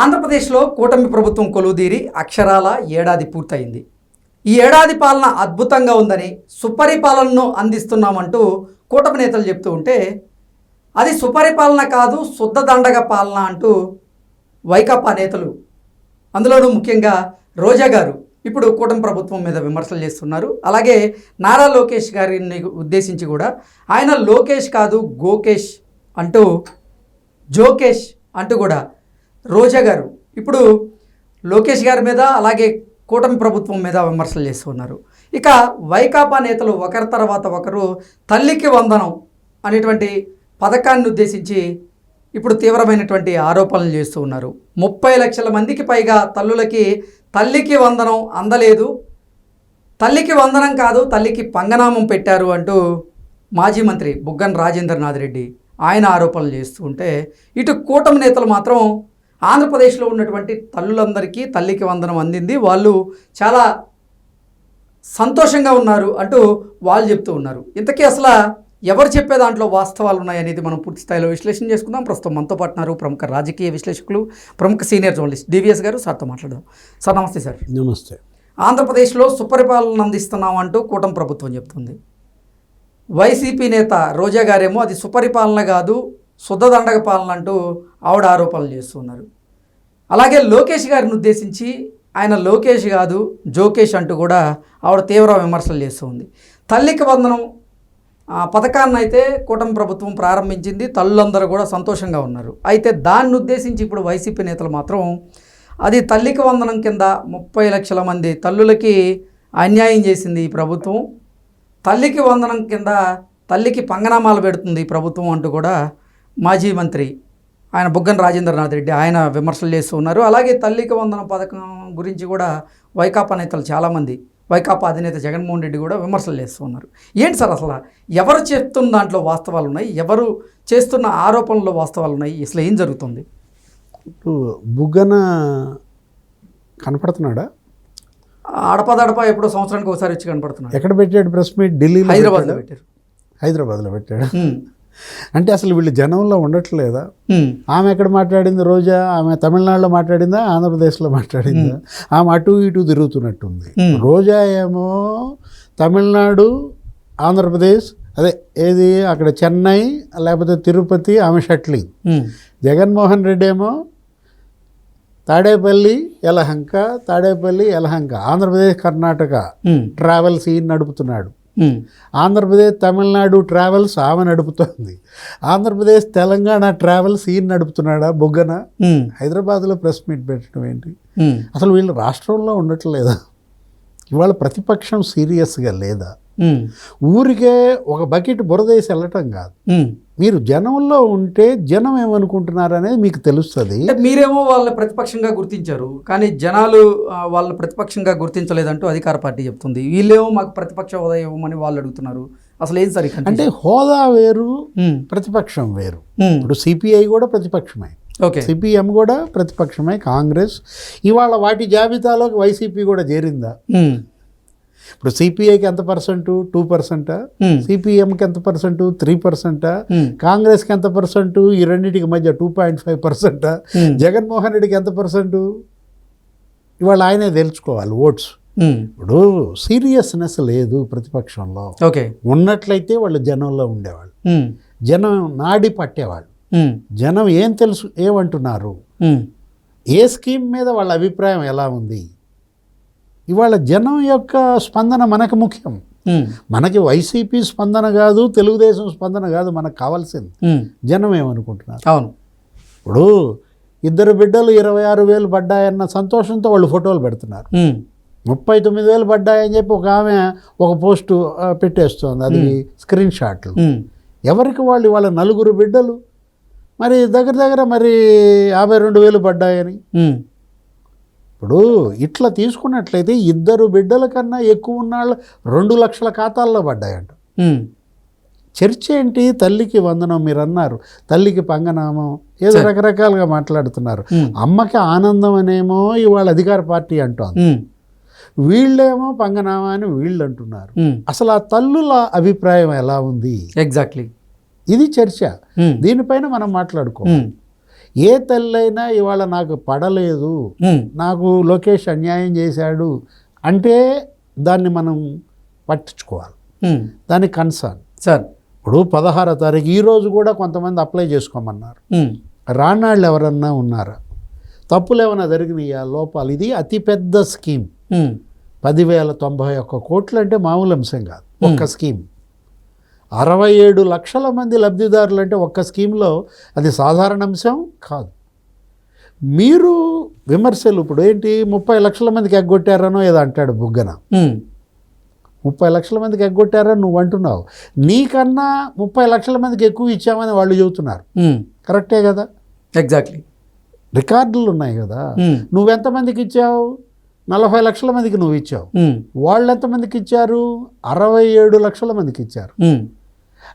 ఆంధ్రప్రదేశ్లో కూటమి ప్రభుత్వం కొలువుదీరి అక్షరాల ఏడాది పూర్తయింది. ఈ ఏడాది పాలన అద్భుతంగా ఉందని సుపరిపాలనను అందిస్తున్నామంటూ కూటమి నేతలు చెప్తూ ఉంటే అది సుపరిపాలన కాదు శుద్ధ దండగ పాలన అంటూ వైకాపా నేతలు అందులోనూ ముఖ్యంగా రోజా గారు ఇప్పుడు కూటమి ప్రభుత్వం మీద విమర్శలు చేస్తున్నారు. అలాగే నారా లోకేష్ గారిని ఉద్దేశించి కూడా ఆయన లోకేష్ కాదు గోకేష్ అంటూ జోకేష్ అంటూ కూడా రోజా గారు. ఇప్పుడు లోకేష్ గారి మీద అలాగే కూటమి ప్రభుత్వం మీద విమర్శలు చేస్తున్నారు ఇక వైకాపా నేతలు ఒకరి తర్వాత ఒకరు తల్లికి వందనం అనేటువంటి పథకాన్ని ఉద్దేశించి ఇప్పుడు తీవ్రమైనటువంటి ఆరోపణలు చేస్తూ ఉన్నారు. ముప్పై లక్షల మందికి పైగా తల్లులకి తల్లికి వందనం అందలేదు. తల్లికి వందనం కాదు తల్లికి పంగనామం పెట్టారు అంటూ మాజీ మంత్రి బుగ్గన రాజేంద్రనాథ్ రెడ్డి ఆయన ఆరోపణలు చేస్తూ ఉంటే ఇటు కూటమి నేతలు మాత్రం ఆంధ్రప్రదేశ్లో ఉన్నటువంటి తల్లులందరికీ తల్లికి వందనం అందింది. వాళ్ళు చాలా సంతోషంగా ఉన్నారు అంటూ వాళ్ళు చెప్తూ ఉన్నారు. ఇంతకీ అసలు ఎవరు చెప్పే దాంట్లో వాస్తవాలు ఉన్నాయనేది మనం పూర్తి స్థాయిలో విశ్లేషణ చేసుకుందాం. ప్రస్తుతం మనతో పాటు ఉన్నారు ప్రముఖ రాజకీయ విశ్లేషకులు ప్రముఖ సీనియర్ జర్నలిస్ట్ డివిఎస్ గారు. సార్తో మాట్లాడదాం. సార్ నమస్తే సార్. నమస్తే. ఆంధ్రప్రదేశ్లో సుపరిపాలన అందిస్తున్నాం అంటూ కూటమి ప్రభుత్వం చెప్తుంది. వైసీపీ నేత రోజా గారేమో అది సుపరిపాలన కాదు శుద్ధదండగ పాలన అంటూ ఆవిడ ఆరోపణలు చేస్తున్నారు అలాగే లోకేష్ గారిని ఉద్దేశించి ఆయన లోకేష్ కాదు జోకేష్ అంటూ కూడా ఆవిడ తీవ్ర విమర్శలు చేస్తూ ఉంది. తల్లికి వందనం పథకాన్ని అయితే కూటమి ప్రభుత్వం ప్రారంభించింది తల్లులందరూ కూడా సంతోషంగా ఉన్నారు. అయితే దాన్ని ఉద్దేశించి ఇప్పుడు వైసీపీ నేతలు మాత్రం అది తల్లికి వందనం కింద ముప్పై లక్షల మంది తల్లులకి అన్యాయం చేసింది ఈ ప్రభుత్వం. తల్లికి వందనం కింద తల్లికి పంగనామాలు పెడుతుంది ఈ ప్రభుత్వం అంటూ కూడా మాజీ మంత్రి ఆయన బుగ్గన రాజేంద్రనాథ్ రెడ్డి ఆయన విమర్శలు చేస్తూ ఉన్నారు. అలాగే తల్లికి వందనం పథకం గురించి కూడా వైకాపా నేతలు చాలామంది వైకాపా అధినేత జగన్మోహన్ రెడ్డి కూడా విమర్శలు చేస్తూ ఉన్నారు. ఏంటి సార్ అసలు? ఎవరు చెప్తున్న దాంట్లో వాస్తవాలు ఉన్నాయి? ఎవరు చేస్తున్న ఆరోపణల్లో వాస్తవాలు ఉన్నాయి? అసలు ఏం జరుగుతుంది? ఇప్పుడు బుగ్గన కనపడుతున్నాడా? అడపదడప ఎప్పుడో సంవత్సరానికి ఒకసారి వచ్చి కనపడుతున్నారు ఎక్కడ పెట్టాడు ప్రెస్ మీట్? ఢిల్లీలో హైదరాబాద్లో? పెట్టారు. హైదరాబాద్లో పెట్టాడు? అంటే అసలు వీళ్ళు జనంలో ఉండట్లేదా? ఆమె ఎక్కడ మాట్లాడింది రోజా? ఆమె తమిళనాడులో మాట్లాడిందా? ఆంధ్రప్రదేశ్లో మాట్లాడిందా? ఆమె అటు ఇటు తిరుగుతున్నట్టుంది. రోజా ఏమో తమిళనాడు ఆంధ్రప్రదేశ్ అదే ఏది? అక్కడ చెన్నై లేకపోతే తిరుపతి ఆమె షట్లింగ్ జగన్మోహన్ రెడ్డి ఏమో తాడేపల్లి యలహంక తాడేపల్లి యలహంక ఆంధ్రప్రదేశ్ కర్ణాటక ఉమ్, ట్రావెల్స్ ఈయన నడుపుతున్నాడు. ఆంధ్రప్రదేశ్ తమిళనాడు ట్రావెల్స్ ఆమె నడుపుతోంది. ఆంధ్రప్రదేశ్ తెలంగాణ ట్రావెల్స్ ఈయన నడుపుతున్నాడా? బొగ్గన? హైదరాబాద్లో ప్రెస్ మీట్ పెట్టడం ఏంటి? అసలు వీళ్ళు రాష్ట్రంలో ఉండట్లేదా? ఇవాళ ప్రతిపక్షం సీరియస్గా లేదా? ఊరికే ఒక బకెట్ బురదేసి వెళ్ళటం కాదు. మీరు జనంలో ఉంటే జనం ఏమనుకుంటున్నారు అనేది మీకు తెలుస్తుంది. అంటే మీరేమో వాళ్ళ ప్రతిపక్షంగా గుర్తించారు. కానీ జనాలు వాళ్ళ ప్రతిపక్షంగా గుర్తించలేదంటూ అధికార పార్టీ చెప్తుంది. వీళ్ళేమో మాకు ప్రతిపక్ష హోదా ఇవ్వమని వాళ్ళు అడుగుతున్నారు. అసలు ఏం సరి అంటే హోదా వేరు ప్రతిపక్షం వేరు. ఇప్పుడు సిపిఐ కూడా ప్రతిపక్షమే. ఓకే. సిపిఎం కూడా ప్రతిపక్షమే కాంగ్రెస్. ఇవాళ వాటి జాబితాలోకి వైసీపీ కూడా చేరిందా? ఇప్పుడు సిపిఐకి ఎంత పర్సెంట్? టూ పర్సెంటా? సిపిఎంకి ఎంత పర్సెంట్? త్రీ పర్సెంటా? ఉమ్, కాంగ్రెస్కి ఎంత పర్సెంట్? ఈ రెండింటికి మధ్య టూ పాయింట్ ఫైవ్ పర్సెంటా? ఉమ్, జగన్మోహన్ రెడ్డికి ఎంత పర్సెంట్? ఇవాళ ఆయనే తెలుసుకోవాలి ఓట్స్. ఇప్పుడు సీరియస్నెస్ లేదు ప్రతిపక్షంలో. ఓకే. ఉన్నట్లయితే వాళ్ళు జనంలో ఉండేవాళ్ళు. జనం నాడి పట్టేవాళ్ళు. జనం ఏం తెలుసు? ఏమంటున్నారు? ఏ స్కీమ్ మీద వాళ్ళ అభిప్రాయం ఎలా ఉంది? ఇవాళ జనం యొక్క స్పందన మనకు ముఖ్యం. మనకి వైసీపీ స్పందన కాదు తెలుగుదేశం స్పందన కాదు మనకు కావాల్సింది. జనం ఏమనుకుంటున్నారు? అవును. ఇప్పుడు ఇద్దరు బిడ్డలు ఇరవై ఆరు వేలు పడ్డాయన్న సంతోషంతో వాళ్ళు ఫోటోలు పెడుతున్నారు. ముప్పై తొమ్మిది వేలు పడ్డాయని చెప్పి ఒక ఆమె ఒక పోస్టు పెట్టేస్తోంది. అది స్క్రీన్ షాట్లు. ఎవరికి వాళ్ళు వాళ్ళ నలుగురు బిడ్డలు? మరి దగ్గర దగ్గర మరి యాభై రెండు వేలు పడ్డాయని. ఇప్పుడు ఇట్లా తీసుకున్నట్లయితే ఇద్దరు బిడ్డల కన్నా ఎక్కువ ఉన్న వాళ్ళు రెండు లక్షల ఖాతాల్లో పడ్డాయంట. చర్చ ఏంటి? తల్లికి వందనం మీరు అన్నారు. తల్లికి పంగనామం ఏదో రకరకాలుగా మాట్లాడుతున్నారు. అమ్మకి ఆనందం అనేమో ఇవాళ అధికార పార్టీ అంటోంది. వీళ్ళేమో పంగనామా అని వీళ్ళు అంటున్నారు. అసలు ఆ తల్లుల అభిప్రాయం ఎలా ఉంది? ఎగ్జాక్ట్లీ ఇది చర్చ. దీనిపైన మనం మాట్లాడుకో ఉమ్, ఏ తల్లైనా ఇవాళ నాకు పడలేదు నాకు లోకేష్ అన్యాయం చేశాడు అంటే దాన్ని మనం పట్టించుకోవాలి. దాని కన్సర్న్. సార్. ఇప్పుడు పదహారో తారీఖు ఈరోజు కూడా కొంతమంది అప్లై చేసుకోమన్నారు. రానాళ్ళు ఎవరన్నా ఉన్నారా? తప్పులు ఏమైనా జరిగినాయా? లోపాలు? ఇది అతిపెద్ద స్కీమ్. పదివేల తొంభై ఒక్క కోట్లు అంటే మామూలు అంశం కాదు. ఒక్క స్కీమ్. అరవై ఏడు లక్షల మంది లబ్ధిదారులు అంటే ఒక్క స్కీమ్లో అది సాధారణ అంశం కాదు. మీరు విమర్శలు ఇప్పుడు ఏంటి ముప్పై లక్షల మందికి ఎగ్గొట్టారనో ఏదో అంటాడు బుగ్గన. ముప్పై లక్షల మందికి ఎగ్గొట్టారని నువ్వు అంటున్నావు. నీకన్నా ముప్పై లక్షల మందికి ఎక్కువ ఇచ్చామని వాళ్ళు చెబుతున్నారు. కరెక్టే కదా? ఎగ్జాక్ట్లీ. రికార్డులు ఉన్నాయి కదా? నువ్వెంతమందికి ఇచ్చావు? నలభై లక్షల మందికి నువ్వు ఇచ్చావు. వాళ్ళు ఎంతమందికి ఇచ్చారు? అరవై ఏడు లక్షల మందికి ఇచ్చారు.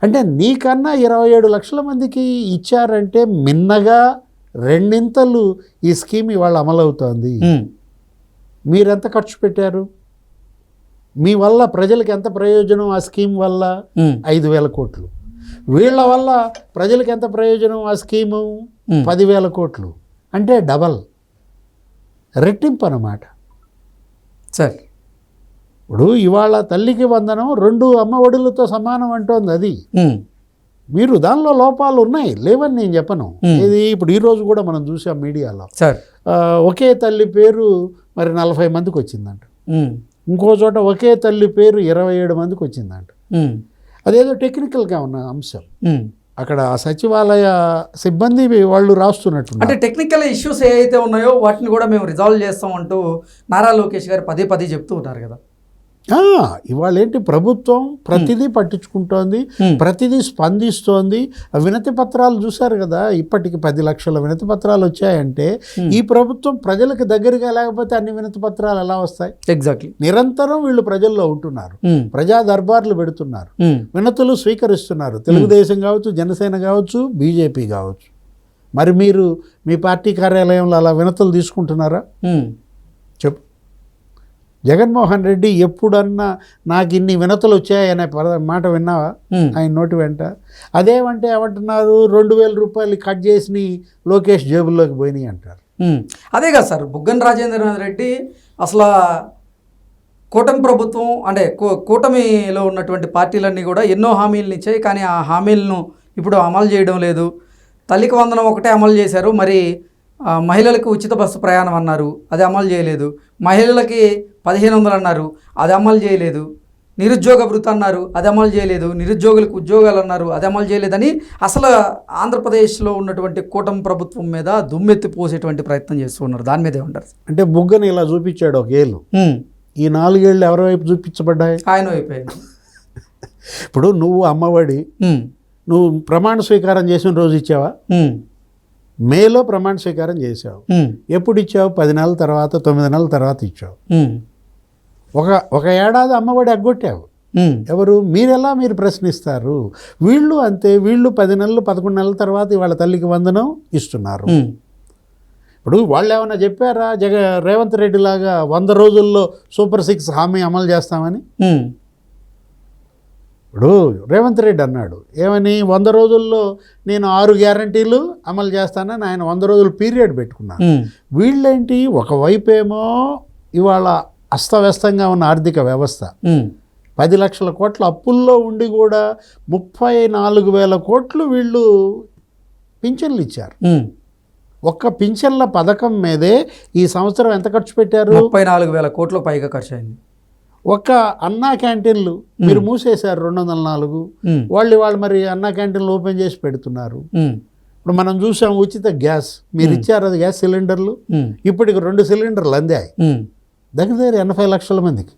అంటే నీకన్నా ఇరవై ఏడు లక్షల మందికి ఇచ్చారంటే మిన్నగా రెండింతలు ఈ స్కీమ్ ఇవాళ అమలవుతోంది. మీరెంత ఖర్చు పెట్టారు? మీ వల్ల ప్రజలకు ఎంత ప్రయోజనం ఆ స్కీమ్ వల్ల? ఐదు వేల కోట్లు. వీళ్ళ వల్ల ప్రజలకు ఎంత ప్రయోజనం ఆ స్కీము? పదివేల కోట్లు. అంటే డబల్. రెట్టింపు అన్నమాట. సార్. ఇప్పుడు ఇవాళ తల్లికి వందనం రెండు అమ్మ ఒడులతో సమానం అంటోంది అది. మీరు దానిలో లోపాలు ఉన్నాయి లేవని నేను చెప్పను. ఇది ఇప్పుడు ఈ రోజు కూడా మనం చూసాం మీడియాలో. ఒకే తల్లి పేరు మరి నలభై మందికి వచ్చిందంట. ఇంకో చోట ఒకే తల్లి పేరు ఇరవై ఏడు మందికి వచ్చిందంట. అదేదో టెక్నికల్గా ఉన్న అంశం. అక్కడ ఆ సచివాలయ సిబ్బంది వాళ్ళు రాస్తున్నట్టున్నారు. అంటే టెక్నికల్ ఇష్యూస్ ఏవైతే ఉన్నాయో వాటిని కూడా మేము రిజాల్వ్ చేస్తాం అంటూ నారా లోకేష్ గారు పదే పదే చెప్తూ ఉన్నారు కదా. ఇవాళ ఏంటి ప్రభుత్వం ప్రతిదీ పట్టించుకుంటోంది. ప్రతిదీ స్పందిస్తోంది. వినతి పత్రాలు చూశారు కదా ఇప్పటికి పది లక్షల వినతి పత్రాలు వచ్చాయంటే. ఈ ప్రభుత్వం ప్రజలకు దగ్గరగా లేకపోతే అన్ని వినతి పత్రాలు ఎలా వస్తాయి? ఎగ్జాక్ట్లీ నిరంతరం వీళ్ళు ప్రజల్లో ఉంటున్నారు ప్రజా దర్బార్లు పెడుతున్నారు వినతులు స్వీకరిస్తున్నారు. తెలుగుదేశం కావచ్చు జనసేన కావచ్చు బీజేపీ కావచ్చు. మరి మీరు మీ పార్టీ కార్యాలయంలో అలా వినతులు తీసుకుంటున్నారా? చెప్పు. జగన్మోహన్ రెడ్డి ఎప్పుడన్నా నాకు ఇన్ని వినతులు వచ్చాయనే మాట విన్నావా? ఆయన నోటి వెంట. అదేమంటే ఏమంటున్నారు? రెండు వేల రూపాయలు కట్ చేసి లోకేష్ జేబుల్లోకి పోయినాయి అంటారు. అదే కదా సార్ బుగ్గన రాజేంద్రనాథ్ రెడ్డి అసలు కూటమి ప్రభుత్వం అంటే కూటమిలో ఉన్నటువంటి పార్టీలన్నీ కూడా ఎన్నో హామీలను ఇచ్చాయి కానీ ఆ హామీలను ఇప్పుడు అమలు చేయడం లేదు. తల్లికి వందనం ఒకటే అమలు చేశారు మరి మహిళలకు ఉచిత బస్సు ప్రయాణం అన్నారు. అది అమలు చేయలేదు. మహిళలకి పదిహేను వందలు అన్నారు. అది అమలు చేయలేదు. నిరుద్యోగ భృతి అన్నారు. అది అమలు చేయలేదు. నిరుద్యోగులకు ఉద్యోగాలు అన్నారు. అది అమలు చేయలేదని అసలు ఆంధ్రప్రదేశ్లో ఉన్నటువంటి కూటమి ప్రభుత్వం మీద దుమ్మెత్తి పోసేటువంటి ప్రయత్నం చేస్తూ ఉన్నారు. దాని మీద ఏమంటారు? అంటే బుగ్గని ఇలా చూపించాడు ఒక ఏళ్ళు ఈ నాలుగేళ్ళు ఎవరి వైపు చూపించబడ్డాయి? ఆయన అయిపోయింది ఇప్పుడు నువ్వు అమ్మఒడి నువ్వు ప్రమాణ స్వీకారం చేసిన రోజు ఇచ్చావా? మేలో ప్రమాణ స్వీకారం చేసావు ఎప్పుడు ఇచ్చావు పది నెలల తర్వాత తొమ్మిది నెలల తర్వాత ఇచ్చావు. ఒక ఒక ఏడాది అమ్మఒడి ఎగ్గొట్టావు ఉమ్, ఎవరు? మీరెలా మీరు ప్రశ్నిస్తారు? వీళ్ళు అంతే వీళ్ళు పది నెలలు పదకొండు నెలల తర్వాత ఇవాళ తల్లికి వందనం ఇస్తున్నారు. ఇప్పుడు వాళ్ళు ఏమైనా చెప్పారా? జగ రేవంత్ రెడ్డి లాగా వంద రోజుల్లో సూపర్ సిక్స్ హామీ అమలు చేస్తామని? ఇప్పుడు రేవంత్ రెడ్డి అన్నాడు ఏమని వంద రోజుల్లో నేను ఆరు గ్యారంటీలు అమలు చేస్తానని ఆయన వంద రోజులు పీరియడ్ పెట్టుకున్నాను వీళ్ళేంటి? ఒకవైపు ఏమో ఇవాళ అస్తవ్యస్తంగా ఉన్న ఆర్థిక వ్యవస్థ. పది లక్షల కోట్ల అప్పుల్లో ఉండి కూడా ముప్పై నాలుగు వేల కోట్లు వీళ్ళు పింఛన్లు ఇచ్చారు. ఒక్క పింఛన్ల పథకం మీదే ఈ సంవత్సరం ఎంత ఖర్చు పెట్టారు? ముప్పై నాలుగు వేల కోట్లకు పైగా ఖర్చు అయింది. ఒక్క అన్నా క్యాంటీన్లు మీరు మూసేశారు రెండు వందల నాలుగు వాళ్ళు వాళ్ళు మరి అన్నా క్యాంటీన్లు ఓపెన్ చేసి పెడుతున్నారు. ఇప్పుడు మనం చూసాం ఉచిత గ్యాస్. మీరు ఇచ్చారు అది గ్యాస్ సిలిండర్లు. ఇప్పటికి రెండు సిలిండర్లు అందాయి. దగ్గర దగ్గర ఎనభై లక్షల మందికి.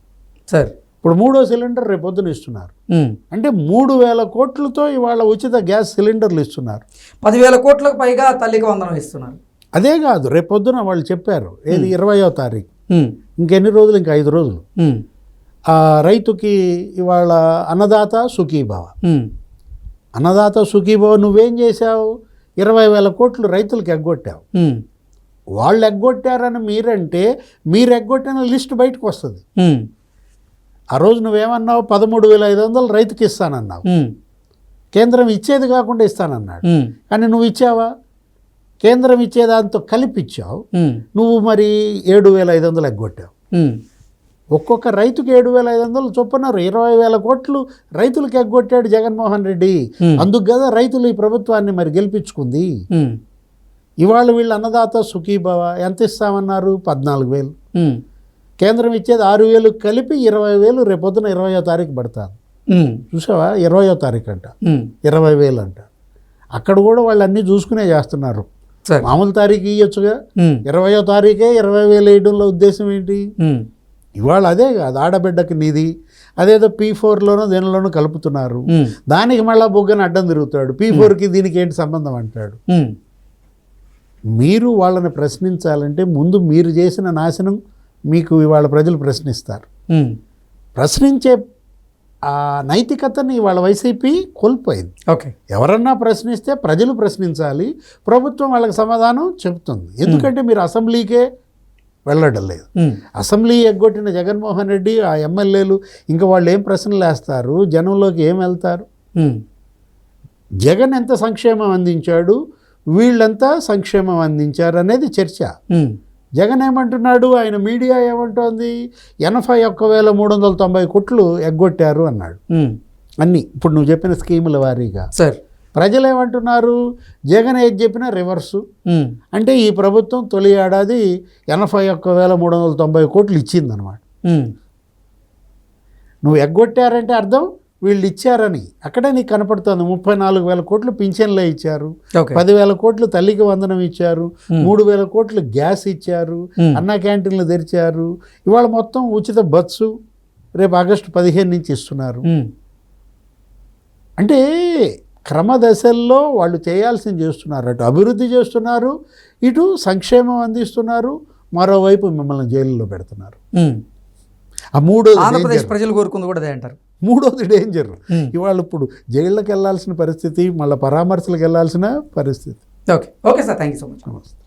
సార్. ఇప్పుడు మూడో సిలిండర్ రేపు పొద్దున ఇస్తున్నారు. అంటే మూడు వేల కోట్లతో ఇవాళ ఉచిత గ్యాస్ సిలిండర్లు ఇస్తున్నారు. పదివేల కోట్లకు పైగా తల్లికి వందనం ఇస్తున్నారు. అదే కాదు రేపు పొద్దున వాళ్ళు చెప్పారు. ఏది ఇరవయో తారీఖు. ఇంకెన్ని రోజులు? ఇంకా ఐదు రోజులు. ఆ రైతుకి ఇవాళ అన్నదాత సుఖీభావ. అన్నదాత సుఖీభావ నువ్వేం చేశావు? ఇరవై వేల కోట్లు రైతులకు ఎగ్గొట్టావు. వాళ్ళు ఎగ్గొట్టారని మీరంటే మీరు ఎగ్గొట్టిన లిస్ట్ బయటకు వస్తుంది ఆ రోజు నువ్వేమన్నావు? పదమూడు వేల ఐదు వందలు రైతుకి ఇస్తానన్నావు. కేంద్రం ఇచ్చేది కాకుండా ఇస్తానన్నాడు. కానీ నువ్వు ఇచ్చావా? కేంద్రం ఇచ్చేదాంతో కలిపిచ్చావు. నువ్వు మరి ఏడు వేల ఐదు వందలు ఎగ్గొట్టావు. ఒక్కొక్క రైతుకి ఏడు వేల ఐదు వందలు చొప్పున ఇరవై వేల కోట్లు రైతులకు ఎగ్గొట్టాడు జగన్మోహన్ రెడ్డి. అందుకు కదా రైతులు ఈ ప్రభుత్వాన్ని మరి గెలిపించుకుంది. ఇవాళ వీళ్ళు అన్నదాత సుఖీభవ ఎంత ఇస్తామన్నారు? పద్నాలుగు వేలు. కేంద్రం ఇచ్చేది ఆరు వేలు కలిపి ఇరవై వేలు రేపొద్దున ఇరవయో తారీఖు పడతాను. ఉమ్, చూసావా? ఇరవయో తారీఖు అంట ఇరవై వేలు అంట అక్కడ కూడా వాళ్ళు అన్నీ చూసుకునే చేస్తున్నారు. మామూలు తారీఖు ఇవ్వచ్చుగా ఇరవయో తారీఖే ఇరవై వేలు వేయడంలో ఉద్దేశం ఏంటి? ఇవాళ అదే కాదు ఆడబిడ్డకి నిధి అదేదో పీ ఫోర్లోనో దేనిలోనో కలుపుతున్నారు. దానికి మళ్ళా బొగ్గన అడ్డం తిరుగుతాడు పీ ఫోర్కి దీనికి ఏంటి సంబంధం అంటాడు. మీరు వాళ్ళని ప్రశ్నించాలంటే ముందు మీరు చేసిన నాశనం మీకు ఇవాళ ప్రజలు ప్రశ్నిస్తారు. ప్రశ్నించే ఆ నైతికతని ఇవాళ వైసీపీ కోల్పోయింది. ఓకే. ఎవరన్నా ప్రశ్నిస్తే ప్రజలు ప్రశ్నించాలి. ప్రభుత్వం వాళ్ళకి సమాధానం చెబుతుంది. ఎందుకంటే మీరు అసెంబ్లీకే వెళ్ళడం లేదు. అసెంబ్లీ ఎగ్గొట్టిన జగన్మోహన్ రెడ్డి ఆ ఎమ్మెల్యేలు ఇంకా వాళ్ళు ఏం ప్రశ్నలు వేస్తారు? జనంలోకి ఏం వెళ్తారు? జగన్ ఎంత సంక్షేమం అందించాడు? వీళ్ళంతా సంక్షేమం అందించారు అనేది చర్చ. జగన్ ఏమంటున్నాడు? ఆయన మీడియా ఏమంటోంది? ఎనభై ఒక్క వేల మూడు వందల తొంభై కోట్లు ఎగ్గొట్టారు అన్నాడు. అన్నీ. ఇప్పుడు నువ్వు చెప్పిన స్కీముల వారీగా. సరే ప్రజలు ఏమంటున్నారు జగన్ ఏది చెప్పినా రివర్సు. అంటే ఈ ప్రభుత్వం తొలి ఏడాది ఎనభై ఒక్క వేల మూడు వందల తొంభై కోట్లు ఇచ్చిందనమాట నువ్వు ఎగ్గొట్టారంటే అర్థం? వీళ్ళు ఇచ్చారని. అక్కడే నీకు కనపడుతుంది. ముప్పై నాలుగు వేల కోట్లు పింఛన్లే ఇచ్చారు. పదివేల కోట్లు తల్లికి వందనం ఇచ్చారు. మూడు వేల కోట్లు గ్యాస్ ఇచ్చారు. అన్న క్యాంటీన్లు తెరిచారు. ఇవాళ మొత్తం ఉచిత బస్సు రేపు ఆగస్టు పదిహేను నుంచి ఇస్తున్నారు. అంటే క్రమదశల్లో వాళ్ళు చేయాల్సింది చేస్తున్నారు. అటు అభివృద్ధి చేస్తున్నారు ఇటు సంక్షేమం అందిస్తున్నారు మరోవైపు మిమ్మల్ని జైలులో పెడుతున్నారు. ఆ మూడోది ఆంధ్రప్రదేశ్ ప్రజలు కోరుకుంది కూడా అదే అంటారు. మూడోది డేంజర్ ఇవాళ ఇప్పుడు జైళ్ళకి వెళ్ళాల్సిన పరిస్థితి మళ్ళీ పరామర్శలకు వెళ్ళాల్సిన పరిస్థితి. Okay. Okay sir. Thank you so much. నమస్తే.